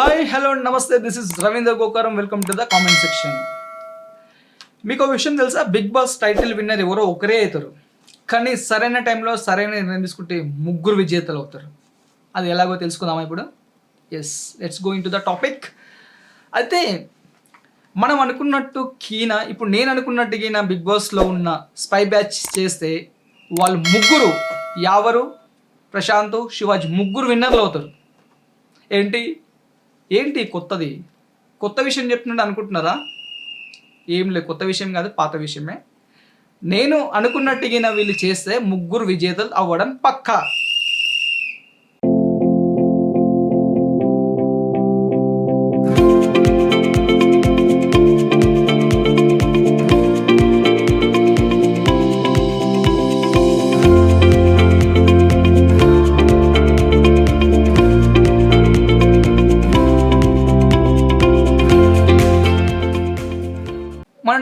Hi hello నమస్తే this is Ravindra Gokaram welcome to the comment section మీకు ఒక విషయం తెలుసా? బిగ్ బాస్ టైటిల్ విన్నర్ ఎవరో ఒకరే అవుతారు. కానీ సరైన టైంలో సరైన నిర్ణయం తీసుకుంటే ముగ్గురు విజేతలు అవుతారు. అది ఎలాగో తెలుసుకుందామా ఇప్పుడు? Yes let's going to the topic అయితే మనం అనుకున్నట్టు కీనా ఇప్పుడు నేను అనుకున్నట్టు కీనా బిగ్ బాస్లో ఉన్న స్పై బ్యాచ్ చేస్తే వాళ్ళు ముగ్గురు యావరు ప్రశాంత్ శివాజీ ముగ్గురు విన్నర్లు అవుతారు. ఏంటి? ఏంటి కొత్తది? కొత్త విషయం చెప్తున్నట్టు అనుకుంటున్నారా? ఏం లేదు కొత్త విషయం కాదు పాత విషయమే. నేను అనుకున్నట్టుగా వీళ్ళు చేస్తే ముగ్గురు విజేతలు అవ్వడం పక్కా.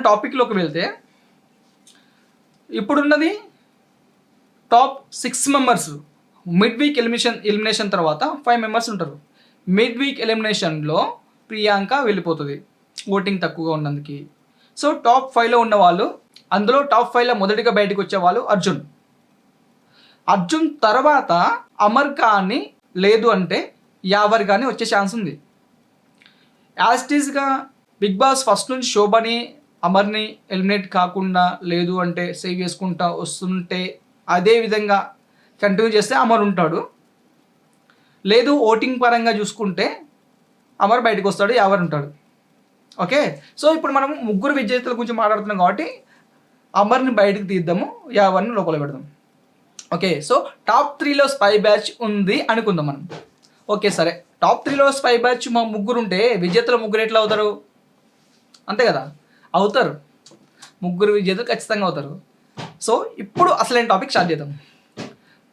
టాపిక్లోకి వెళ్తే ఇప్పుడున్నది top six members mid week elimination elimination తర్వాత ఫైవ్ మెంబర్స్ ఉంటారు. మిడ్ వీక్ ఎలిమినేషన్లో ప్రియాంక వెళ్ళిపోతుంది. ఓటింగ్ తక్కువగా ఉన్నందుకు. సో టాప్ ఫైవ్లో ఉన్న వాళ్ళు అందులో టాప్ ఫైవ్లో మొదటిగా బయటకు వచ్చేవాళ్ళు అర్జున్. అర్జున్ తర్వాత అమర్ ఖాన్ని లేదు అంటే యావర్ కానీ వచ్చే ఛాన్స్ ఉంది. యాస్టీస్గా బిగ్ బాస్ ఫస్ట్ నుంచి శోభని అమర్ని ఎలిమినేట్ కాకుండా లేదు అంటే సేవ్ చేసుకుంటా వస్తుంటే అదే విధంగా కంటిన్యూ చేస్తే అమర్ ఉంటాడు. లేదు ఓటింగ్ పరంగా చూసుకుంటే అమర్ బయటకు వస్తాడు ఎవరు ఉంటాడు. ఓకే? సో ఇప్పుడు మనం ముగ్గురు విజేతల గురించి మాట్లాడుతున్నాం కాబట్టి అమర్ని బయటకు తీద్దాము యావర్ని లోపల పెడదాం. ఓకే? సో టాప్ త్రీలో స్పై బ్యాచ్ ఉంది అనుకుందాం మనం. ఓకే సరే. టాప్ త్రీలో స్పై బ్యాచ్ మా ముగ్గురు ఉంటే విజేతలు ముగ్గురు ఎట్లా అవుతారు? అంతే కదా? అవుతారు. ముగ్గురు విజేతలు ఖచ్చితంగా అవుతారు. సో ఇప్పుడు అసలైన టాపిక్ స్టార్ట్ చేద్దాం.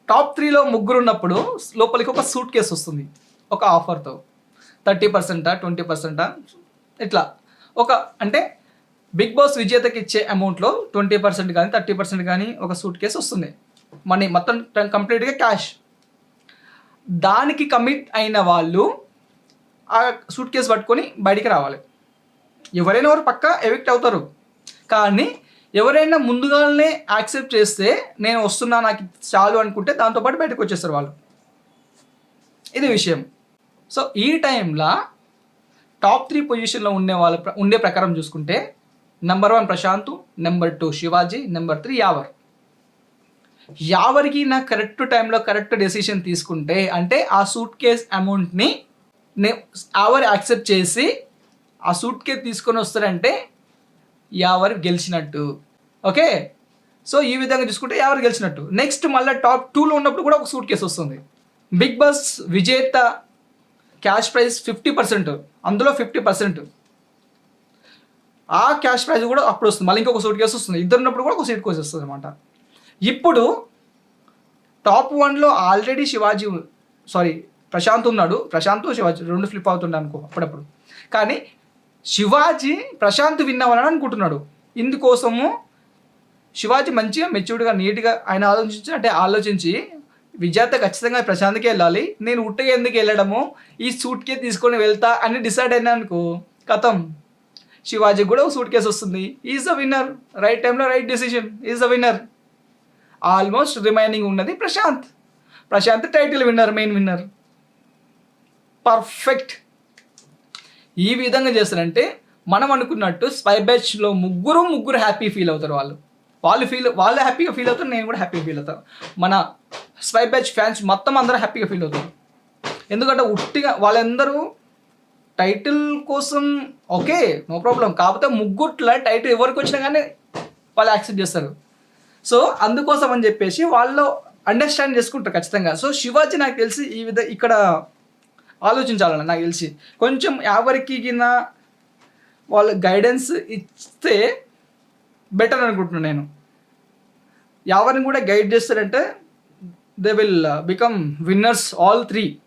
టాప్ త్రీలో ముగ్గురు ఉన్నప్పుడు లోపలికి ఒక సూట్ కేసు వస్తుంది. ఒక ఆఫర్తో థర్టీ పర్సెంటా ట్వంటీ పర్సెంటా? ఇట్లా. ఒక అంటే బిగ్ బాస్ విజేతకి ఇచ్చే అమౌంట్లో ట్వంటీ పర్సెంట్ కానీ థర్టీ పర్సెంట్ కానీ ఒక సూట్ కేసు వస్తుంది. మనీ మొత్తం కంప్లీట్గా క్యాష్ దానికి కమిట్ అయిన వాళ్ళు ఆ సూట్ కేసు పట్టుకొని బయటికి రావాలి. ఎవరైనా వారు పక్క ఎవిక్ట్ అవుతారు. కానీ ఎవరైనా ముందుగానే యాక్సెప్ట్ చేస్తే నేను వస్తున్నా నాకు చాలు అనుకుంటే దాంతోపాటు బయటకు వచ్చేస్తారు వాళ్ళు. ఇది విషయం. సో ఈ టైంలో టాప్ త్రీ పొజిషన్లో ఉండే వాళ్ళ ఉండే ప్రకారం చూసుకుంటే number one Prashanth number two Shivaji number three Yavar. యావరికి నా కరెక్ట్ టైంలో కరెక్ట్ డెసిషన్ తీసుకుంటే అంటే ఆ సూట్ కేస్ అమౌంట్ని నే యావర్ యాక్సెప్ట్ చేసి ఆ సూట్ కేస్ తీసుకొని వస్తారంటే ఎవరు గెలిచినట్టు. ఓకే? సో ఈ విధంగా చూసుకుంటే ఎవరు గెలిచినట్టు. నెక్స్ట్ మళ్ళీ టాప్ టూలో ఉన్నప్పుడు కూడా ఒక సూట్ కేసు వస్తుంది. బిగ్ బాస్ విజేత క్యాష్ ప్రైస్ ఫిఫ్టీ పర్సెంట్ అందులో ఫిఫ్టీ పర్సెంట్ ఆ క్యాష్ ప్రైస్ కూడా అప్పుడు వస్తుంది. మళ్ళీ ఇంకొక సూట్ కేసు వస్తుంది. ఇద్దరు ఉన్నప్పుడు కూడా ఒక సీట్ కోసి వస్తుంది అనమాట ఇప్పుడు టాప్ వన్లో ఆల్రెడీ శివాజీ సారీ ప్రశాంత్ ఉన్నాడు. ప్రశాంత్ శివాజీ రెండు ఫ్లిప్ అవుతుండే అనుకో అప్పుడప్పుడు. కానీ శివాజీ ప్రశాంత్ విన్ అవ్వాలని అనుకుంటున్నాడు. ఇందుకోసము శివాజీ మంచిగా మెచ్యూర్డ్గా నీట్గా ఆయన ఆలోచించి అంటే ఆలోచించి విజేత ఖచ్చితంగా ప్రశాంత్కి వెళ్ళాలి. నేను ఉట్టగా ఎందుకు వెళ్ళడము? ఈ సూట్ కేసు తీసుకొని వెళ్తా అని డిసైడ్ అయినా అనుకో కథం శివాజీ కూడా ఒక సూట్ కేసు వస్తుంది. Is the winner. Right time right decision. Is the winner. Almost remaining ఉన్నది Prashanth. Prashanth title winner main winner. Perfect. ఈ విధంగా చేస్తారంటే మనం అనుకున్నట్టు స్పై బ్యాచ్లో ముగ్గురు ముగ్గురు హ్యాపీ ఫీల్ అవుతారు వాళ్ళు. వాళ్ళు ఫీల్ వాళ్ళు హ్యాపీగా ఫీల్ అవుతారు నేను కూడా హ్యాపీగా ఫీల్ అవుతాను. మన స్పై బ్యాచ్ ఫ్యాన్స్ మొత్తం అందరూ హ్యాపీగా ఫీల్ అవుతారు. ఎందుకంటే ఉట్టిగా వాళ్ళందరూ టైటిల్ కోసం ఓకే నో ప్రాబ్లం. కాకపోతే ముగ్గుట్ల టైటిల్ ఎవరికి వచ్చినా కానీ వాళ్ళు యాక్సెప్ట్ చేస్తారు. సో అందుకోసం అని చెప్పేసి వాళ్ళు అండర్స్టాండ్ చేసుకుంటారు ఖచ్చితంగా. సో శివాజీ నాకు తెలిసి ఈ విధ ఇక్కడ ఆలోచించాలని నాకు తెలిసి. కొంచెం ఎవరికి గిన వాళ్ళు గైడెన్స్ ఇస్తే బెటర్ అనుకుంటున్నాను నేను. ఎవరిని కూడా గైడ్ చేస్తారంటే they will become winners all three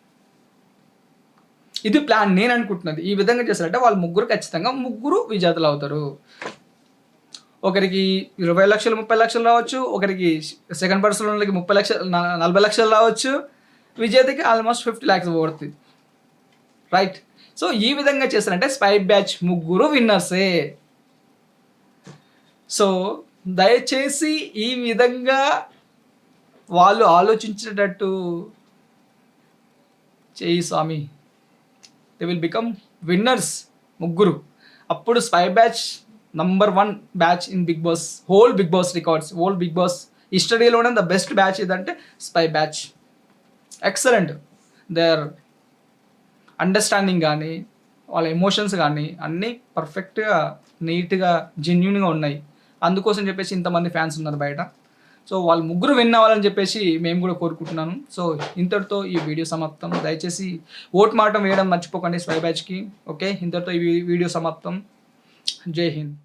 ఇది ప్లాన్ నేను అనుకుంటున్నది. ఈ విధంగా చేస్తారంటే వాళ్ళు ముగ్గురు ఖచ్చితంగా ముగ్గురు విజేతలు అవుతారు. ఒకరికి ఇరవై లక్షలు ముప్పై లక్షలు రావచ్చు. ఒకరికి సెకండ్ పర్సన్ ముప్పై లక్షలు నలభై లక్షలు రావచ్చు. విజేతకి ఆల్మోస్ట్ ఫిఫ్టీ ల్యాక్స్ పడుతుంది రైట్ సో ఈ విధంగా చేశారంటే స్పై బ్యాచ్ ముగ్గురు విన్నర్సే సో దయచేసి ఈ విధంగా వాళ్ళు ఆలోచించేటట్టు చేయి స్వామి. దే విల్ బికమ్ విన్నర్స్ ముగ్గురు. అప్పుడు spy batch number one batch in Bigg Boss whole Bigg Boss records whole Bigg Boss హిస్టరీలోనే the best batch ఏదంటే spy batch excellent they are understanding కానీ వాళ్ళ ఎమోషన్స్ కానీ అన్నీ పర్ఫెక్ట్గా నీట్గా జెన్యున్గా ఉన్నాయి. అందుకోసం చెప్పేసి ఇంతమంది ఫ్యాన్స్ ఉన్నారు బయట. సో వాళ్ళు ముగ్గురు విన్ అవ్వాలని చెప్పేసి మేము కూడా కోరుకుంటున్నాను. సో ఇంతటితో ఈ వీడియో సమాప్తం. దయచేసి ఓట్ మాటం వేయడం మర్చిపోకండి స్వైబ్యాచ్కి. ఓకే? ఇంతటితో ఈ వీడియో సమాప్తం. జై హింద్.